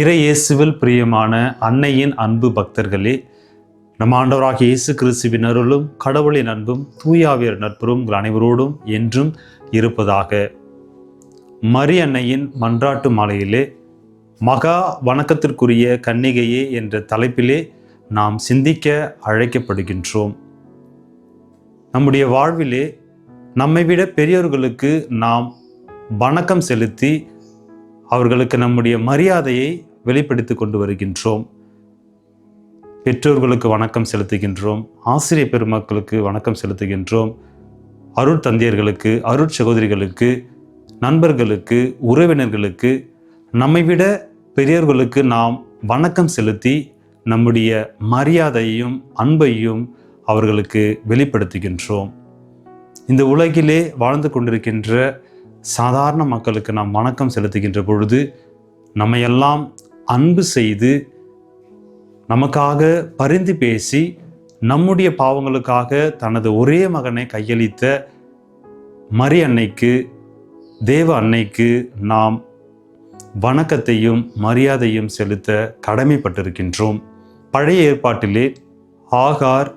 இறை இயேசுவில் பிரியமான அன்னையின் அன்பு பக்தர்களே நம் ஆண்டவராக இயேசு கிறிஸ்துவின் அருளும் கடவுளின் அன்பும் தூயாவியர் நட்புறும் உங்கள் அனைவரோடும் என்றும் இருப்பதாக. மரி அன்னையின் மன்றாட்டு மாலையிலே மகா வணக்கத்திற்குரிய கன்னிகையே என்ற தலைப்பிலே நாம் சிந்திக்க அழைக்கப்படுகின்றோம். நம்முடைய வாழ்விலே நம்மை விட பெரியோர்களுக்கு நாம் வணக்கம் செலுத்தி அவர்களுக்கு நம்முடைய மரியாதையை வெளிப்படுத்தி கொண்டு வருகின்றோம். பெற்றோர்களுக்கு வணக்கம் செலுத்துகின்றோம். ஆசிரியர் பெருமக்களுக்கு வணக்கம் செலுத்துகின்றோம். அருள் தந்தையர்களுக்கு அருள் சகோதரிகளுக்கு நண்பர்களுக்கு உறவினர்களுக்கு நம்மை விட பெரியவர்களுக்கு நாம் வணக்கம் செலுத்தி நம்முடைய மரியாதையும் அன்பையும் அவர்களுக்கு வெளிப்படுத்துகின்றோம். இந்த உலகிலே வாழ்ந்து கொண்டிருக்கின்ற சாதாரண மக்களுக்கு நாம் வணக்கம் செலுத்துகின்ற பொழுது நம்மையெல்லாம் அன்பு செய்து நமக்காக பரிந்து பேசி நம்முடைய பாவங்களுக்காக தனது ஒரே மகனை கையளித்த மரி அன்னைக்கு தேவ அன்னைக்கு நாம் வணக்கத்தையும் மரியாதையும் செலுத்த கடமைப்பட்டிருக்கின்றோம். பழைய ஏற்பாட்டிலே ஆகார்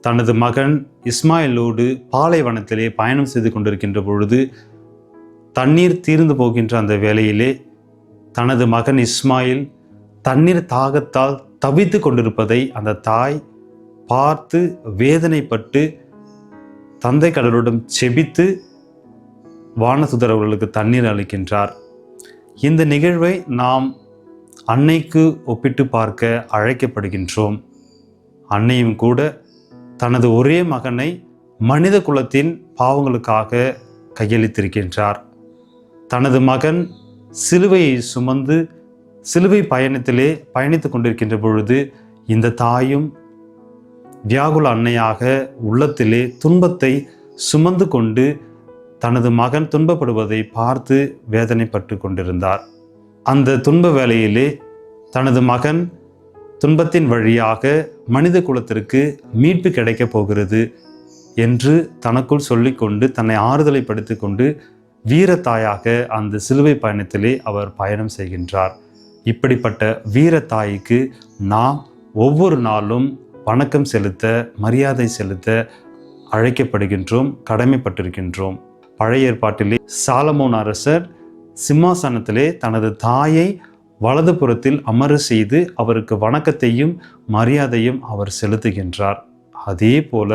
தனது மகன் இஸ்மாயிலோடு பாலைவனத்திலே பயணம் செய்து கொண்டிருக்கின்ற பொழுது தண்ணீர் தீர்ந்து போகின்ற அந்த வேளையிலே தனது மகன் இஸ்மாயில் தண்ணீர் தாகத்தால் தவித்து கொண்டிருப்பதை அந்த தாய் பார்த்து வேதனைப்பட்டு தந்தை கடவுளிடம் செபித்து வானசுதர் அவர்களுக்கு தண்ணீர் அளிக்கின்றார். இந்த நிகழ்வை நாம் அன்னைக்கு ஒப்பிட்டு பார்க்க அழைக்கப்படுகின்றோம். அன்னையும் கூட தனது ஒரே மகனை மனித குலத்தின் பாவங்களுக்காக கையளித்திருக்கின்றார். தனது மகன் சிலுவையை சுமந்து சிலுவை பயணத்திலே பயணித்து கொண்டிருக்கின்ற பொழுது இந்த தாயும் வியாகுல அன்னையாக உள்ளத்திலே துன்பத்தை சுமந்து கொண்டு தனது மகன் துன்பப்படுவதை பார்த்து வேதனைப்பட்டு கொண்டிருந்தார். அந்த துன்ப வேளையிலே தனது மகன் துன்பத்தின் வழியாக மனித குலத்திற்கு மீட்பு கிடைக்கப் போகிறது என்று தனக்குள் சொல்லிக்கொண்டு தன்னை ஆறுதலைப்படுத்தி கொண்டு வீரத்தாயாக அந்த சிலுவை பயணத்திலே அவர் பயணம் செய்கின்றார். இப்படிப்பட்ட வீரத்தாய்க்கு நாம் ஒவ்வொரு நாளும் வணக்கம் செலுத்த மரியாதை செலுத்த அழைக்கப்படுகின்றோம் கடமைப்பட்டிருக்கின்றோம். பழைய ஏற்பாட்டிலே சாலமோன் அரசர் சிம்மாசனத்திலே தனது தாயை வலது புறத்தில் அமர செய்து அவருக்கு வணக்கத்தையும் மரியாதையும் அவர் செலுத்துகின்றார். அதே போல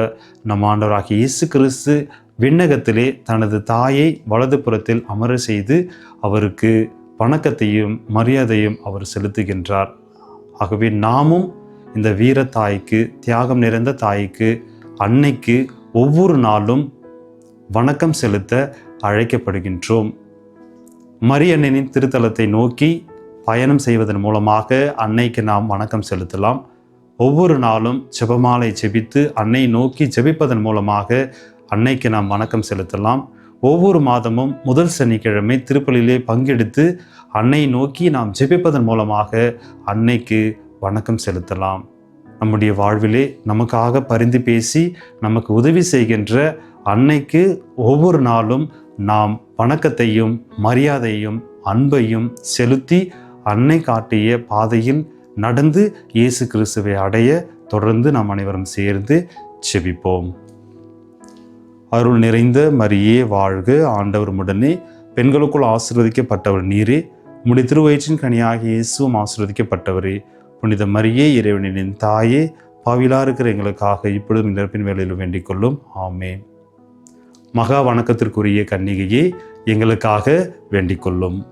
நம் ஆண்டவராகிய இயேசு கிறிஸ்து விண்ணகத்திலே தனது தாயை வலது புறத்தில் அமர செய்து அவருக்கு வணக்கத்தையும் மரியாதையும் அவர் செலுத்துகின்றார். ஆகவே நாமும் இந்த வீர தாய்க்கு தியாகம் நிறைந்த தாய்க்கு அன்னைக்கு ஒவ்வொரு நாளும் வணக்கம் செலுத்த அழைக்கப்படுகின்றோம். மரியண்ணனின் திருத்தலத்தை நோக்கி பயணம் செய்வதன் மூலமாக அன்னைக்கு நாம் வணக்கம் செலுத்தலாம். ஒவ்வொரு நாளும் ஜெபமாலை ஜெபித்து அன்னை நோக்கி ஜெபிப்பதன் மூலமாக அன்னைக்கு நாம் வணக்கம் செலுத்தலாம். ஒவ்வொரு மாதமும் முதல் சனிக்கிழமை திருப்பலியிலே பங்கெடுத்து அன்னை நோக்கி நாம் ஜெபிப்பதன் மூலமாக அன்னைக்கு வணக்கம் செலுத்தலாம். நம்முடைய வாழ்விலே நமக்காக பரிந்து பேசி நமக்கு உதவி செய்கின்ற அன்னைக்கு ஒவ்வொரு நாளும் நாம் வணக்கத்தையும் மரியாதையும் அன்பையும் செலுத்தி அன்னை காட்டிய பாதையில் நடந்து இயேசு கிறிஸ்துவை அடைய தொடர்ந்து நாம் அனைவரும் சேர்ந்து செபிப்போம் அருள் நிறைந்த மரியே வாழ்க. ஆண்டவர் உடனே பெண்களுக்குள் ஆசிர்வதிக்கப்பட்டவர் நீரே. முடி திருவயிற்றின் கனியாக இயேசுவும் ஆசிர்வதிக்கப்பட்டவரே. புனித மரியே இறைவனின் தாயே பாவிலா இருக்கிற எங்களுக்காக இப்பொழுதும் நிரப்பின் வேலையில் வேண்டிக் கொள்ளும். ஆமேன். மகா வணக்கத்திற்குரிய கன்னிகையே எங்களுக்காக வேண்டிக் கொள்ளும்.